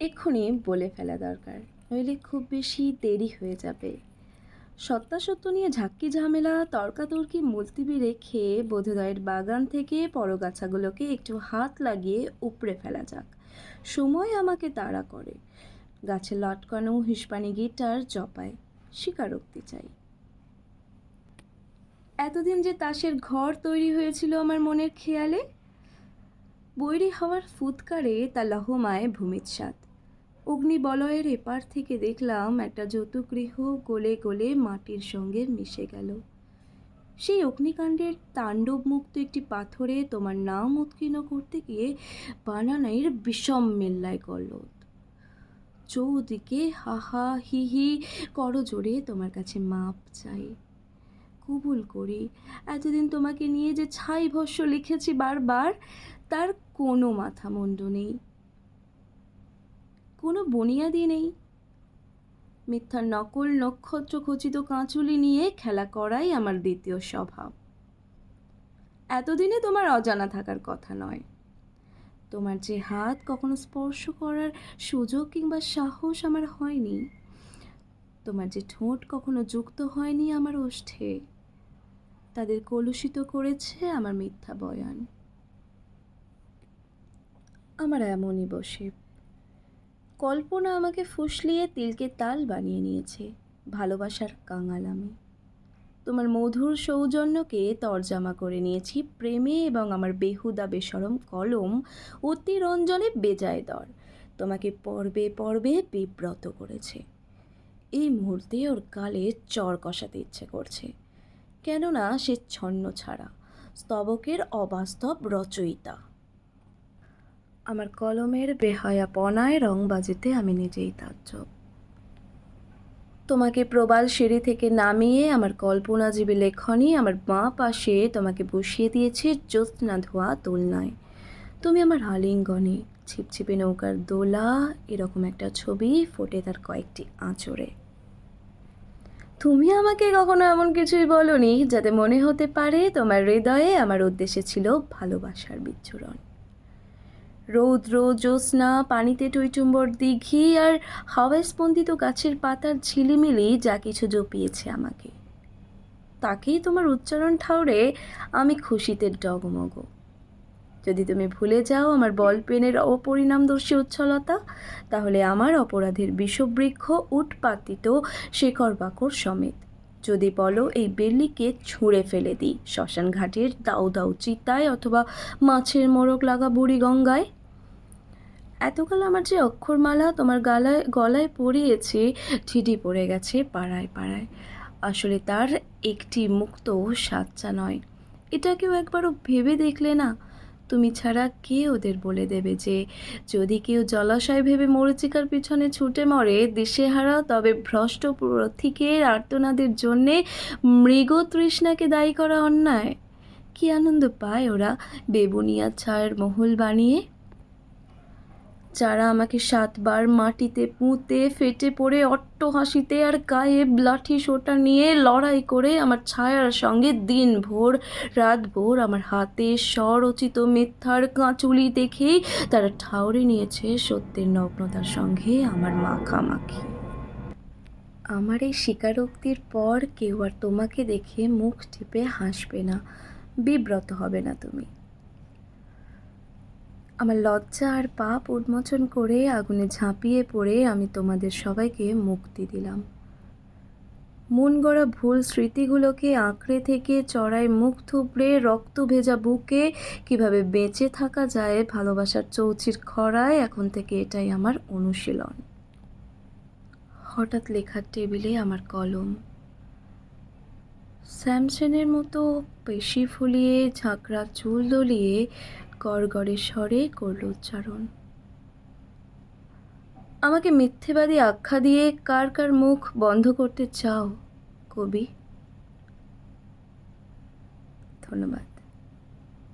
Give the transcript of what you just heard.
এক্ষুনি বলে ফেলা দরকার, নইলে খুব বেশি দেরি হয়ে যাবে। সত্যাসত্য নিয়ে ঝাক্কি ঝামেলা, তর্কাতর্কি মুলতিবি রেখে বোধোদয়ের বাগান থেকে পরগাছাগুলোকে একটু হাত লাগিয়ে উপড়ে ফেলা যাক। সময় আমাকে তাড়া করে। গাছে লটকানো হিসপানি গিটার জপায়, স্বীকারোক্তি চাই। এতদিন যে তাসের ঘর তৈরি হয়েছিল আমার মনের খেয়ালে বৈরী হওয়ার ফুৎকারে তা লহমায় ভূমিৎসাত অগ্নিবলয়ের এপার থেকে দেখলাম একটা যতুগৃহ গলে গলে মাটির সঙ্গে মিশে গেল। সেই অগ্নিকাণ্ডের তাণ্ডব মুক্ত একটি পাথরে তোমার নাম উৎকীর্ণ করতে গিয়ে বানানাইর বিষম মেল্লায় গলত চৌদিকে হাহা হি হি করজোরে তোমার কাছে মাপ চাই। কবুল করি, এতদিন তোমাকে নিয়ে যে ছাই ভস্য লিখেছি বারবার, তার কোনো মাথা মুন্ডু নেই। কোনো বুনিয়াদি নেই। মিথ্যার নকল নক্ষত্র খচিত কাঁচুলি নিয়ে খেলা করাই আমার দ্বিতীয় স্বভাব। এতদিনে তোমার অজানা থাকার কথা নয়। তোমার যে হাত কখনো স্পর্শ করার সুযোগ কিংবা সাহস আমার হয়নি। তোমার যে ঠোঁট কখনো যুক্ত হয়নি আমার ওষ্ঠে। তাদের কলুষিত করেছে আমার মিথ্যা বয়ান। আমার এমনই বসে। কল্পনা আমাকে ফুসলিয়ে তিলকে তাল বানিয়ে নিয়েছে, ভালোবাসার কাঙাল আমি। তোমার মধুর সৌজন্যকে তরজামা করে নিয়েছি, প্রেমে এবং আমার বেহুদা বেসরম কলম অতিরঞ্জনে বেজায় দর। তোমাকে পর্বে পর্বে বিব্রত করেছে। এই মুহূর্তে ওর গালে চর কষাতে ইচ্ছে করছে। কেননা সে ছন্ন ছাড়া, স্তবকের অবাস্তব রচয়িতা। আমার কলমের বেহায়া বেহায়াপনায় রং বাজিতে আমি নিজেই তাজ্জব। তোমাকে প্রবাল সিঁড়ি থেকে নামিয়ে আমার কল্পনাজীবী লেখনী আমার বাঁ পাশে তোমাকে বসিয়ে দিয়েছি জ্যোৎস্না ধোয়া দোলনায় তুমি আমার আলিঙ্গনে, ছিপছিপে নৌকার দোলা, এরকম একটা ছবি ফোটে তার কয়েকটি আঁচড়ে। তুমি আমাকে কখনো এমন কিছুই বলনি যাতে মনে হতে পারে তোমার হৃদয়ে আমার উদ্দেশ্যে ছিল ভালোবাসার বিচ্ছুরণ। রৌদ্র, জ্যোৎস্না, পানিতে টইটুম্বর, দিঘি আর হাওয়ায় স্পন্দিত গাছের পাতার ঝিলিমিলি যা কিছু জপিয়েছে আমাকে। তাকেই তোমার উচ্চারণ ঠাউরে আমি খুশিতে ডগমগ। যদি তুমি ভুলে যাও আমার বল পেনের অপরিণামদর্শী উচ্ছলতা, তাহলে আমার অপরাধের বিষবৃক্ষ উৎপাতিত শেকর বাকর সমেত। যদি বলো এই বেল্লিকে ছুঁড়ে ফেলে দিই, শ্মশান ঘাটের দাউ দাউ চিতায় অথবা মাছের মোরগ লাগা বুড়ি গঙ্গায়? এতকাল আমার যে অক্ষরমালা তোমার গালায়, গলায় পরিয়েছে ঠিটি পড়ে গেছে পাড়ায় পাড়ায়। আসলে তার একটি মুক্ত সাচ্চা নয়। এটা কেউ একবারও ভেবে দেখলে না? তুমি ছাড়া কে ওদের বলে দেবে যে, যদি কেউ জলাশয় ভেবে মরিচিকার পিছনে ছুটে মরে, দিশেহারা তবে ভ্রষ্ট পথিকের আর্তনাদের জন্যে মৃগ তৃষ্ণাকে দায়ী করা অন্যায়। কি আনন্দ পায় ওরা বেবুনিয়া ছায়ের মহল বানিয়ে? যারা আমাকে সাতবার মাটিতে পুঁতে, ফেটে পড়ে, অট্ট হাসিতে আর গায়ে লাঠি সোটা নিয়ে লড়াই করে আমার ছায়ার সঙ্গে দিন ভোর রাত ভোর আমার হাতে স্বরচিত মিথ্যার কাঁচুলি দেখেই তারা ঠাউরে নিয়েছে সত্যের নগ্নতার সঙ্গে আমার মাখামাখি। আমার এই স্বীকারোক্তির পর কেউ আর তোমাকে দেখে মুখ টিপে হাসবে না। বিব্রত হবে না তুমি। আমার লজ্জা আর পাপ উন্মোচন করে আগুনে ঝাঁপিয়ে পড়ে আমি তোমাদের সবাইকে মুক্তি দিলাম। মন গড়া ভুল স্মৃতিগুলোকে আঁকড়ে থেকে চড়াই মুখ থুবড়ে, রক্ত ভেজা বুকে কীভাবে বেঁচে থাকা যায় ভালোবাসার চৌচির খরায়, এখন থেকে এটাই আমার অনুশীলন। হঠাৎ লেখার টেবিলে আমার কলম। স্যামসনের মতো পেশি ফুলিয়ে, ঝাঁকড়া চুল দলিয়ে গড়গড়ে স্বরে করল উচ্চারণ। আমাকে মিথ্যেবাদী আখ্যা দিয়ে কার কার মুখ বন্ধ করতে চাও, কবি? ধন্যবাদ।